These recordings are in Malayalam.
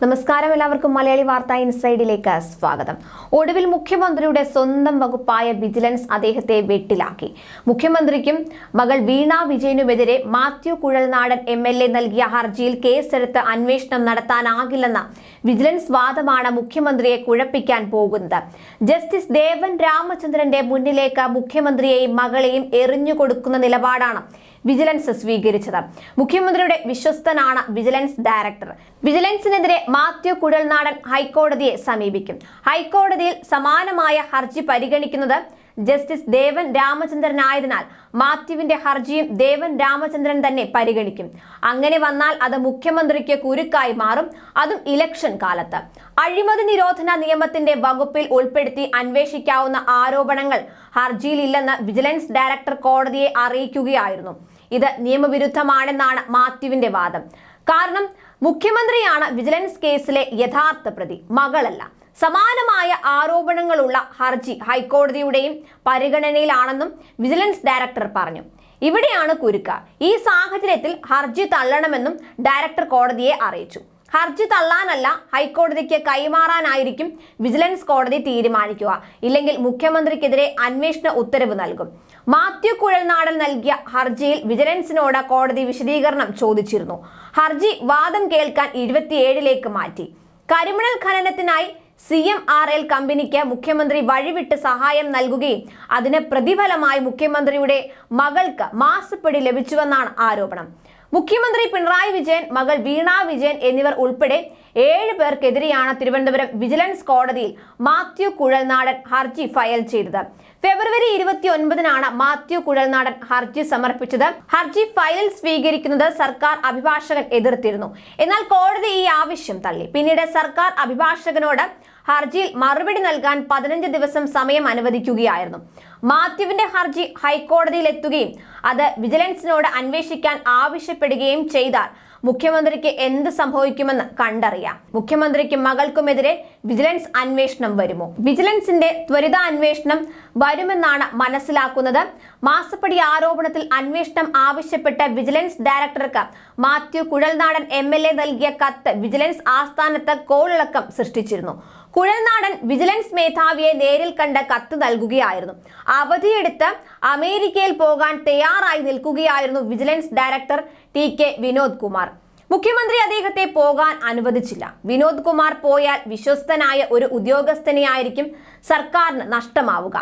നമസ്കാരം. എല്ലാവർക്കും മലയാളി വാർത്ത ഇൻസൈഡിലേക്ക് സ്വാഗതം. ഒടുവിൽ മുഖ്യമന്ത്രിയുടെ സ്വന്തം വകുപ്പായ വിജിലൻസ് അദ്ദേഹത്തെ വെട്ടിലാക്കി. മുഖ്യമന്ത്രിക്കും മകൾ Veena വിജയനുമെതിരെ Mathew Kuzhalnadan M L A നൽകിയ ഹർജിയിൽ കേസെടുത്ത് അന്വേഷണം നടത്താനാകില്ലെന്ന വിജിലൻസ് വാദമാണ് മുഖ്യമന്ത്രിയെ കുഴപ്പിക്കാൻ പോകുന്നത്. ജസ്റ്റിസ് ദേവൻ രാമചന്ദ്രന്റെ മുന്നിലേക്ക് മുഖ്യമന്ത്രിയെയും മകളെയും എറിഞ്ഞു കൊടുക്കുന്ന നിലപാടാണ് വിജിലൻസ് സ്വീകരിച്ചത്. മുഖ്യമന്ത്രിയുടെ വിശ്വസ്തനാണ് വിജിലൻസ് ഡയറക്ടർ. വിജിലൻസിനെതിരെ മാത്യു കുഴൽനാടൻ ഹൈക്കോടതിയെ സമീപിക്കും. ഹൈക്കോടതിയിൽ സമാനമായ ഹർജി പരിഗണിക്കുന്നത് ജസ്റ്റിസ് ദേവൻ രാമചന്ദ്രൻ ആയതിനാൽ മാത്യുവിന്റെ ഹർജിയും ദേവൻ രാമചന്ദ്രൻ തന്നെ പരിഗണിക്കും. അങ്ങനെ വന്നാൽ അത് മുഖ്യമന്ത്രിക്ക് കുരുക്കായി മാറും. അതും ഇലക്ഷൻ കാലത്ത്. അഴിമതി നിരോധന നിയമത്തിന്റെ വകുപ്പിൽ ഉൾപ്പെടുത്തി അന്വേഷിക്കാവുന്ന ആരോപണങ്ങൾ ഹർജിയിലില്ലെന്ന് വിജിലൻസ് ഡയറക്ടർ കോടതിയെ അറിയിക്കുകയായിരുന്നു. ഇത് നിയമവിരുദ്ധമാണെന്നാണ് മാത്യുവിന്റെ വാദം. കാരണം മുഖ്യമന്ത്രിയാണ് വിജിലൻസ് കേസിലെ യഥാർത്ഥ പ്രതി മകളല്ല. സമാനമായ ആരോപണങ്ങളുള്ള ഹർജി ഹൈക്കോടതിയുടെയും പരിഗണനയിലാണെന്നും വിജിലൻസ് ഡയറക്ടർ പറഞ്ഞു. ഇവിടെയാണ് കുരുക്ക. ഈ സാഹചര്യത്തിൽ ഹർജി തള്ളണമെന്നും ഡയറക്ടർ കോടതിയെ അറിയിച്ചു. ഹർജി തള്ളാനല്ല ഹൈക്കോടതിക്ക് കൈമാറാനായിരിക്കും വിജിലൻസ് കോടതി തീരുമാനിക്കുക. ഇല്ലെങ്കിൽ മുഖ്യമന്ത്രിക്കെതിരെ അന്വേഷണ ഉത്തരവ് നൽകും. മാത്യു കുഴൽനാടൻ നൽകിയ ഹർജിയിൽ വിജിലൻസിനോട് കോടതി വിശദീകരണം ചോദിച്ചിരുന്നു. ഹർജി വാദം കേൾക്കാൻ ഇരുപത്തിയേഴിലേക്ക് മാറ്റി. കരിമണൽ ഖനനത്തിനായി സി എം ആർ എൽ കമ്പനിക്ക് മുഖ്യമന്ത്രി വഴിവിട്ട് സഹായം നൽകുകയും അതിന് പ്രതിഫലമായി മുഖ്യമന്ത്രിയുടെ മകൾക്ക് മാസപ്പടി ലഭിച്ചുവെന്നാണ് ആരോപണം. മുഖ്യമന്ത്രി പിണറായി വിജയൻ മകൾ വീണ വിജയൻ എന്നിവർ ഉൾപ്പെടെ ഏഴ് പേർക്കെതിരെയാണ് തിരുവനന്തപുരം വിജിലൻസ് കോടതിയിൽ മാത്യു കുഴൽനാടൻ ഹർജി ഫയൽ ചെയ്തത്. ഫെബ്രുവരി ഇരുപത്തി ഒൻപതിനാണ് മാത്യു കുഴൽനാടൻ ഹർജി സമർപ്പിച്ചത്. ഹർജി ഫയൽ സ്വീകരിക്കുന്നത് സർക്കാർ അഭിഭാഷകൻ എതിർത്തിരുന്നു. എന്നാൽ കോടതി ഈ ആവശ്യം തള്ളി. പിന്നീട് സർക്കാർ അഭിഭാഷകനോട് ഹർജിയിൽ മറുപടി നൽകാൻ പതിനഞ്ച് ദിവസം സമയം അനുവദിക്കുകയായിരുന്നു. മാത്യുവിന്റെ ഹർജി ഹൈക്കോടതിയിൽ എത്തുകയും അത് വിജിലൻസിനോട് അന്വേഷിക്കാൻ ആവശ്യപ്പെടുകയും ചെയ്താൽ മുഖ്യമന്ത്രിക്ക് എന്ത് സംഭവിക്കുമെന്ന് കണ്ടറിയാം. മുഖ്യമന്ത്രിക്കും മകൾക്കുമെതിരെ വിജിലൻസ് അന്വേഷണം വരുമോ? വിജിലൻസിന്റെ ത്വരിത അന്വേഷണം വരുമെന്നാണ് മനസ്സിലാക്കുന്നത്. മാസപ്പടി ആരോപണത്തിൽ അന്വേഷണം ആവശ്യപ്പെട്ട വിജിലൻസ് ഡയറക്ടർക്ക് Mathew Kuzhalnadan M L A നൽകിയ കത്ത് വിജിലൻസ് ആസ്ഥാനത്ത് കോളിളക്കം സൃഷ്ടിച്ചിരുന്നു. കുഴൽനാടൻ വിജിലൻസ് മേധാവിയെ നേരിൽ കണ്ട് കത്ത് നൽകുകയായിരുന്നു. അവധിയെടുത്ത് അമേരിക്കയിൽ പോകാൻ തയ്യാറായി നിൽക്കുകയായിരുന്നു vigilance director T K Vinod Kumar മുഖ്യമന്ത്രി അദ്ദേഹത്തെ പോകാൻ അനുവദിച്ചില്ല. വിനോദ് കുമാർ പോയാൽ വിശ്വസ്തനായ ഒരു ഉദ്യോഗസ്ഥനെയായിരിക്കും സർക്കാരിന് നഷ്ടമാവുക.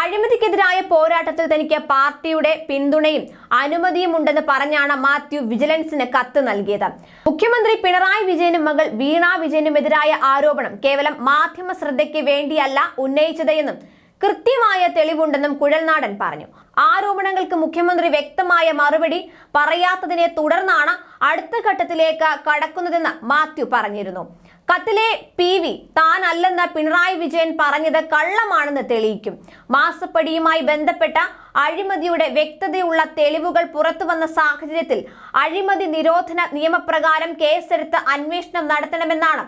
അഴിമതിക്കെതിരായ പോരാട്ടത്തിൽ തനിക്ക് പാർട്ടിയുടെ പിന്തുണയും അനുമതിയും ഉണ്ടെന്ന് പറഞ്ഞാണ് മാത്യു വിജിലൻസിന് കത്ത് നൽകിയത്. മുഖ്യമന്ത്രി പിണറായി വിജയനും മകൾ വീണ വിജയനുമെതിരായ ആരോപണം കേവലം മാധ്യമ ശ്രദ്ധയ്ക്ക് വേണ്ടിയല്ല ഉന്നയിച്ചതെന്നും കൃത്യമായ തെളിവുണ്ടെന്നും കുഴൽനാടൻ പറഞ്ഞു. ആരോപണങ്ങൾക്ക് മുഖ്യമന്ത്രി വ്യക്തമായ മറുപടി പറയാത്തതിനെ തുടർന്നാണ് അടുത്ത ഘട്ടത്തിലേക്ക് കടക്കുന്നതെന്ന് മാത്യു പറഞ്ഞിരുന്നു. കത്തിലെ പി വി താൻ അല്ലെന്ന് പിണറായി വിജയൻ പറഞ്ഞത് കള്ളമാണെന്ന് തെളിയിക്കും. മാസപ്പടിയുമായി ബന്ധപ്പെട്ട അഴിമതിയുടെ വ്യക്തതയുള്ള തെളിവുകൾ പുറത്തു വന്ന സാഹചര്യത്തിൽ അഴിമതി നിരോധന നിയമപ്രകാരം കേസെടുത്ത് അന്വേഷണം നടത്തണമെന്നാണ്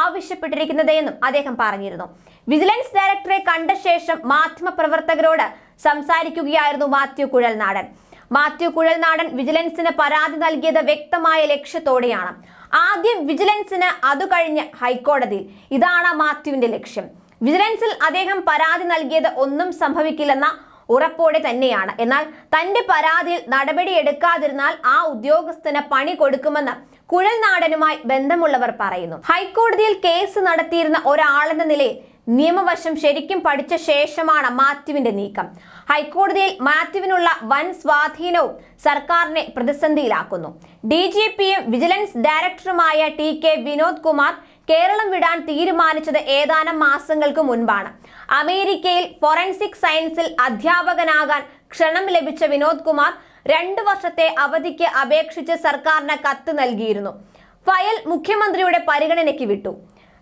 ആവശ്യപ്പെട്ടിരിക്കുന്നത് എന്നും അദ്ദേഹം പറഞ്ഞിരുന്നു. വിജിലൻസ് ഡയറക്ടറെ കണ്ട ശേഷം മാധ്യമപ്രവർത്തകരോട് സംസാരിക്കുകയായിരുന്നു മാത്യു കുഴൽനാടൻ. മാത്യു കുഴൽനാടൻ വിജിലൻസിന് പരാതി നൽകിയത് വ്യക്തമായ ലക്ഷ്യത്തോടെയാണ്. ആദ്യം വിജിലൻസിന് അത് കഴിഞ്ഞ് ഹൈക്കോടതിയിൽ. ഇതാണ് മാത്യുവിന്റെ ലക്ഷ്യം. വിജിലൻസിൽ അദ്ദേഹം പരാതി നൽകിയത് ഒന്നും സംഭവിക്കില്ലെന്ന ഉറപ്പോടെ തന്നെയാണ്. എന്നാൽ തന്റെ പരാതിയിൽ നടപടി എടുക്കാതിരുന്നാൽ ആ ഉദ്യോഗസ്ഥന് പണി കൊടുക്കുമെന്ന് കുഴൽനാടനുമായി ബന്ധമുള്ളവർ പറയുന്നു. ഹൈക്കോടതിയിൽ കേസ് നടത്തിയിരുന്ന ഒരാളെന്ന നിലയിൽ നിയമവശം ശരിക്കും പഠിച്ച ശേഷമാണ് മാത്യുവിന്റെ നീക്കം. ഹൈക്കോടതിയിൽ മാത്യുവിനുള്ള വൻ സ്വാധീനവും സർക്കാരിനെ പ്രതിസന്ധിയിലാക്കുന്നു. ഡി ജി പിയും വിജിലൻസ് ഡയറക്ടറുമായ ടി കെ വിനോദ് കുമാർ കേരളം വിടാൻ തീരുമാനിച്ചത് ഏതാനും മാസങ്ങൾക്ക് മുൻപാണ്. അമേരിക്കയിൽ ഫോറൻസിക് സയൻസിൽ അധ്യാപകനാകാൻ ക്ഷണം ലഭിച്ച വിനോദ് കുമാർ രണ്ടു വർഷത്തെ അവധിക്ക് അപേക്ഷിച്ച് സർക്കാരിന് കത്ത് നൽകിയിരുന്നു. ഫയൽ മുഖ്യമന്ത്രിയുടെ പരിഗണനയ്ക്ക് വിട്ടു.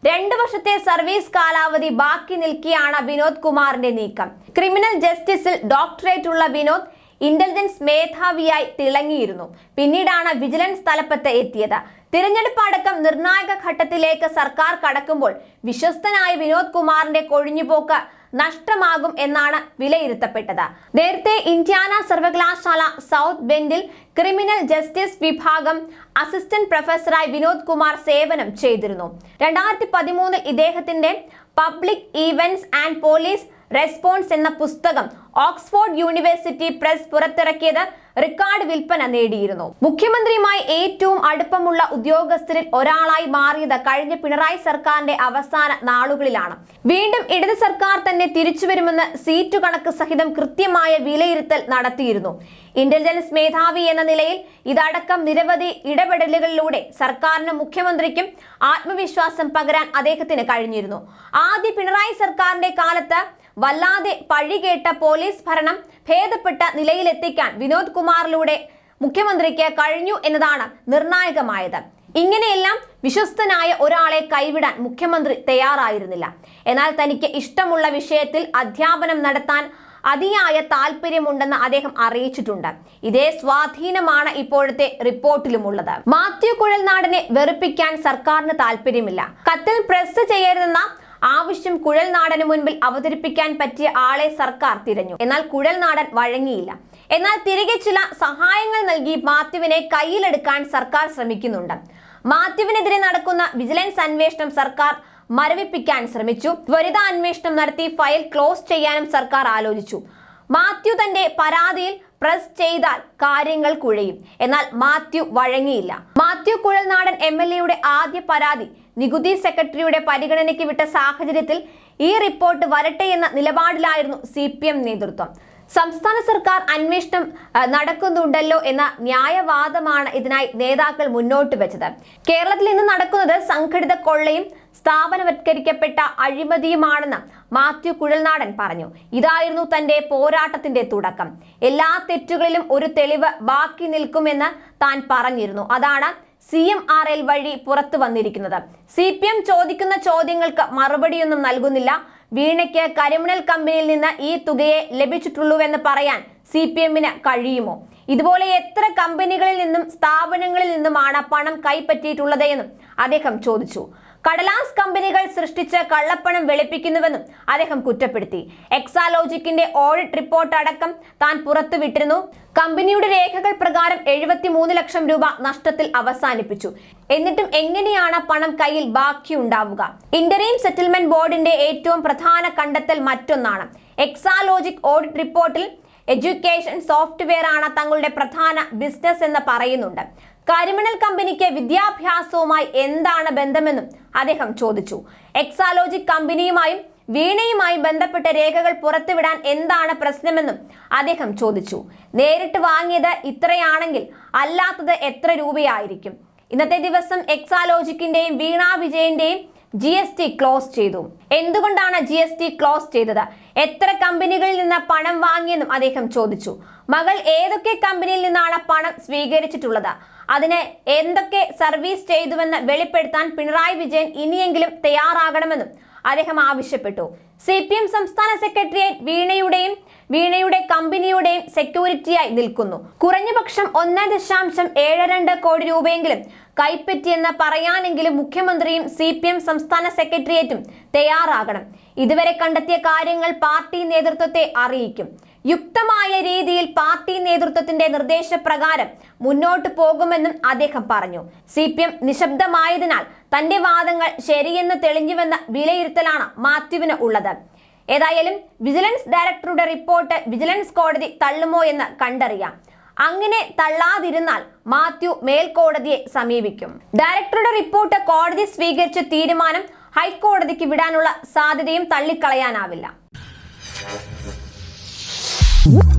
രണ്ടു വർഷത്തെ സർവീസ് കാലാവധി ബാക്കി നിൽക്കിയാണ് വിനോദ് കുമാറിന്റെ നീക്കം. ക്രിമിനൽ ജസ്റ്റിസിൽ ഡോക്ടറേറ്റ് ഉള്ള വിനോദ് ഇന്റലിജൻസ് മേധാവിയായി തിളങ്ങിയിരുന്നു. പിന്നീടാണ് വിജിലൻസ് തലപ്പത്ത് എത്തിയത്. തിരഞ്ഞെടുപ്പ് അടക്കം നിർണായക ഘട്ടത്തിലേക്ക് സർക്കാർ കടക്കുമ്പോൾ വിശ്വസ്തനായ വിനോദ് കുമാറിന്റെ കൊഴിഞ്ഞുപോക്ക് നഷ്ടമാകും എന്നാണ് വിലയിരുത്തപ്പെട്ടത്. നേരത്തെ ഇന്ത്യാന സർവകലാശാല സൗത്ത് ബെൻഡിൽ ക്രിമിനൽ ജസ്റ്റിസ് വിഭാഗം അസിസ്റ്റന്റ് പ്രൊഫസറായി വിനോദ് കുമാർ സേവനം ചെയ്തിരുന്നു. രണ്ടായിരത്തി പതിമൂന്നിൽ ഇദ്ദേഹത്തിന്റെ public events and police response എന്ന പുസ്തകം ഓക്സ്ഫോർഡ് യൂണിവേഴ്സിറ്റി പ്രസ് പുറത്തിറക്കിയത് റെക്കോർഡ് വിൽപ്പന നേടിയിരുന്നു. മുഖ്യമന്ത്രിയുമായി ഏറ്റവും അടുപ്പമുള്ള ഉദ്യോഗസ്ഥരിൽ ഒരാളായി മാറിയത് കഴിഞ്ഞ പിണറായി സർക്കാരിന്റെ അവസാന നാളുകളിലാണ്. വീണ്ടും ഇടത് സർക്കാർ തന്നെ തിരിച്ചുവരുമെന്ന് സീറ്റു കണക്ക് സഹിതം കൃത്യമായ വിലയിരുത്തൽ നടത്തിയിരുന്നു. ഇന്റലിജൻസ് മേധാവി എന്ന നിലയിൽ ഇതടക്കം നിരവധി ഇടപെടലുകളിലൂടെ സർക്കാരിനും മുഖ്യമന്ത്രിക്കും ആത്മവിശ്വാസം പകരാൻ അദ്ദേഹത്തിന് കഴിഞ്ഞിരുന്നു. ആദ്യ പിണറായി സർക്കാരിന്റെ കാലത്ത് വല്ലാതെ പഴികേട്ട പോലീസ് ഭരണം ഭേദപ്പെട്ട നിലയിലെത്തിക്കാൻ വിനോദ് കുമാറിലൂടെ മുഖ്യമന്ത്രിക്ക് കഴിഞ്ഞു എന്നതാണ് നിർണായകമായത്. ഇങ്ങനെയെല്ലാം വിശ്വസ്തനായ ഒരാളെ കൈവിടാൻ മുഖ്യമന്ത്രി തയ്യാറായിരുന്നില്ല. എന്നാൽ തനിക്ക് ഇഷ്ടമുള്ള വിഷയത്തിൽ അധ്യാപനം നടത്താൻ അതിയായ താല്പര്യമുണ്ടെന്ന് അദ്ദേഹം അറിയിച്ചിട്ടുണ്ട്. ഇതേ സ്വാധീനമാണ് ഇപ്പോഴത്തെ റിപ്പോർട്ടിലുമുള്ളത്. മാത്യു കുഴൽനാടിനെ വെറുപ്പിക്കാൻ സർക്കാരിന് താല്പര്യമില്ല കത്തിൽ പ്രസ് ചെയ്യരുതെന്ന ആവശ്യം കുഴൽനാടന് മുൻപിൽ അവതരിപ്പിക്കാൻ പറ്റിയ ആളെ സർക്കാർ തിരഞ്ഞു. എന്നാൽ കുഴൽനാടൻ വഴങ്ങിയില്ല. എന്നാൽ തിരികെ ചില സഹായങ്ങൾ നൽകി മാത്യുവിനെ കയ്യിലെടുക്കാൻ സർക്കാർ ശ്രമിക്കുന്നുണ്ട്. മാത്യുവിനെതിരെ നടക്കുന്ന വിജിലൻസ് അന്വേഷണം സർക്കാർ മരവിപ്പിക്കാൻ ശ്രമിച്ചു. ത്വരിത അന്വേഷണം നടത്തി ഫയൽ ക്ലോസ് ചെയ്യാനും സർക്കാർ ആലോചിച്ചു. മാത്യു തന്റെ പരാതിയിൽ പ്രസ് ചെയ്താൽ കാര്യങ്ങൾ കുഴയും. എന്നാൽ മാത്യു വഴങ്ങിയില്ല. മാത്യു കുഴൽനാടൻ എം എൽ എയുടെ ആദ്യ പരാതി നികുതി സെക്രട്ടറിയുടെ പരിഗണനയ്ക്ക് വിട്ട സാഹചര്യത്തിൽ ഈ റിപ്പോർട്ട് വരട്ടെ എന്ന നിലപാടിലായിരുന്നു സി നേതൃത്വം. സംസ്ഥാന സർക്കാർ അന്വേഷണം നടക്കുന്നുണ്ടല്ലോ എന്ന ന്യായവാദമാണ് ഇതിനായി നേതാക്കൾ മുന്നോട്ട് വെച്ചത്. കേരളത്തിൽ ഇന്ന് നടക്കുന്നത് സംഘടിത കൊള്ളയും സ്ഥാപനവത്കരിക്കപ്പെട്ട അഴിമതിയുമാണെന്ന് മാത്യു കുഴൽനാടൻ പറഞ്ഞു. ഇതായിരുന്നു തന്റെ പോരാട്ടത്തിന്റെ തുടക്കം. എല്ലാ തെറ്റുകളിലും ഒരു തെളിവ് ബാക്കി നിൽക്കുമെന്ന് താൻ പറഞ്ഞിരുന്നു. അതാണ് സി എം ആർ എൽ വഴി പുറത്തു വന്നിരിക്കുന്നത്. സി പി എം ചോദിക്കുന്ന ചോദ്യങ്ങൾക്ക് മറുപടിയൊന്നും നൽകുന്നില്ല. വീണയ്ക്ക് കരിമണൽ കമ്പനിയിൽ നിന്ന് ഈ തുകയെ ലഭിച്ചിട്ടുള്ളൂവെന്ന് പറയാൻ സി പി എമ്മിന് കഴിയുമോ? ഇതുപോലെ എത്ര കമ്പനികളിൽ നിന്നും സ്ഥാപനങ്ങളിൽ നിന്നുമാണ് പണം കൈപ്പറ്റിയിട്ടുള്ളത് എന്നും അദ്ദേഹം ചോദിച്ചു. കടലാസ് കമ്പനികൾ സൃഷ്ടിച്ച് കള്ളപ്പണം വെളുപ്പിക്കുന്നുവെന്നും അദ്ദേഹം കുറ്റപ്പെടുത്തി. എക്സാലോജിക്കിന്റെ ഓഡിറ്റ് റിപ്പോർട്ട് അടക്കം താൻ പുറത്തുവിട്ടിരുന്നു. കമ്പനിയുടെ രേഖകൾ പ്രകാരം എഴുപത്തി മൂന്ന് ലക്ഷം രൂപ നഷ്ടത്തിൽ അവസാനിപ്പിച്ചു. എന്നിട്ടും എങ്ങനെയാണ് പണം കയ്യിൽ ബാക്കിയുണ്ടാവുക? ഇന്ററീം സെറ്റിൽമെന്റ് ബോർഡിന്റെ ഏറ്റവും പ്രധാന കണ്ടെത്തൽ മറ്റൊന്നാണ്. എക്സാലോജിക് ഓഡിറ്റ് റിപ്പോർട്ടിൽ എഡ്യൂക്കേഷൻ സോഫ്റ്റ്വെയർ ആണ് തങ്ങളുടെ പ്രധാന ബിസിനസ് എന്ന് പറയുന്നുണ്ട്. കരിമണൽ കമ്പനിക്ക് വിദ്യാഭ്യാസവുമായി എന്താണ് ബന്ധമെന്നും അദ്ദേഹം ചോദിച്ചു. എക്സാലോജിക് കമ്പനിയുമായും വീണയുമായി ബന്ധപ്പെട്ട രേഖകൾ പുറത്തുവിടാൻ എന്താണ് പ്രശ്നമെന്നും അദ്ദേഹം ചോദിച്ചു. നേരിട്ട് വാങ്ങിയത് ഇത്രയാണെങ്കിൽ അല്ലാത്തത് എത്ര രൂപയായിരിക്കും? ഇന്നത്തെ ദിവസം എക്സാലോജിക്കിന്റെയും വീണ വിജയന്റെയും ജി എസ് ടി ക്ലോസ് ചെയ്തു. എന്തുകൊണ്ടാണ് ജി എസ് ടി ക്ലോസ് ചെയ്തത്? എത്ര കമ്പനികളിൽ നിന്ന് പണം വാങ്ങിയെന്നും അദ്ദേഹം ചോദിച്ചു. മകൾ ഏതൊക്കെ കമ്പനിയിൽ നിന്നാണ് പണം സ്വീകരിച്ചിട്ടുള്ളത്? അതിന് എന്തൊക്കെ സർവീസ് ചെയ്തുവെന്ന് വെളിപ്പെടുത്താൻ പിണറായി വിജയൻ ഇനിയെങ്കിലും തയ്യാറാകണമെന്നും അദ്ദേഹം ആവശ്യപ്പെട്ടു. സി പി എം സംസ്ഥാന സെക്രട്ടേറിയറ്റ് വീണയുടെയും വീണയുടെ കമ്പനിയുടെയും സെക്യൂരിറ്റിയായി നിൽക്കുന്നു. കുറഞ്ഞപക്ഷം ഒന്ന് ദശാംശം ഏഴ് രണ്ട് കോടി രൂപയെങ്കിലും കൈപ്പറ്റിയെന്ന് പറയാനെങ്കിലും മുഖ്യമന്ത്രിയും സി പി എം സംസ്ഥാന സെക്രട്ടേറിയറ്റും തയ്യാറാകണം. ഇതുവരെ കണ്ടെത്തിയ കാര്യങ്ങൾ പാർട്ടി നേതൃത്വത്തെ അറിയിക്കും. യുക്തമായ രീതിയിൽ പാർട്ടി നേതൃത്വത്തിന്റെ നിർദ്ദേശപ്രകാരം മുന്നോട്ട് പോകുമെന്നും അദ്ദേഹം പറഞ്ഞു. സി പി എം നിശബ്ദമായതിനാൽ തന്റെ വാദങ്ങൾ ശരിയെന്ന് തെളിഞ്ഞുവെന്ന വിലയിരുത്തലാണ് മാത്യുവിന് ഉള്ളത്. ഏതായാലും വിജിലൻസ് ഡയറക്ടറുടെ റിപ്പോർട്ട് വിജിലൻസ് കോടതി തള്ളുമോ എന്ന് കണ്ടറിയാം. അങ്ങനെ തള്ളാതിരുന്നാൽ മാത്യു മേൽക്കോടതിയെ സമീപിക്കും. ഡയറക്ടറുടെ റിപ്പോർട്ട് കോടതി സ്വീകരിച്ച തീരുമാനം ഹൈക്കോടതിക്ക് വിടാനുള്ള സാധ്യതയും തള്ളിക്കളയാനാവില്ല. Whoop.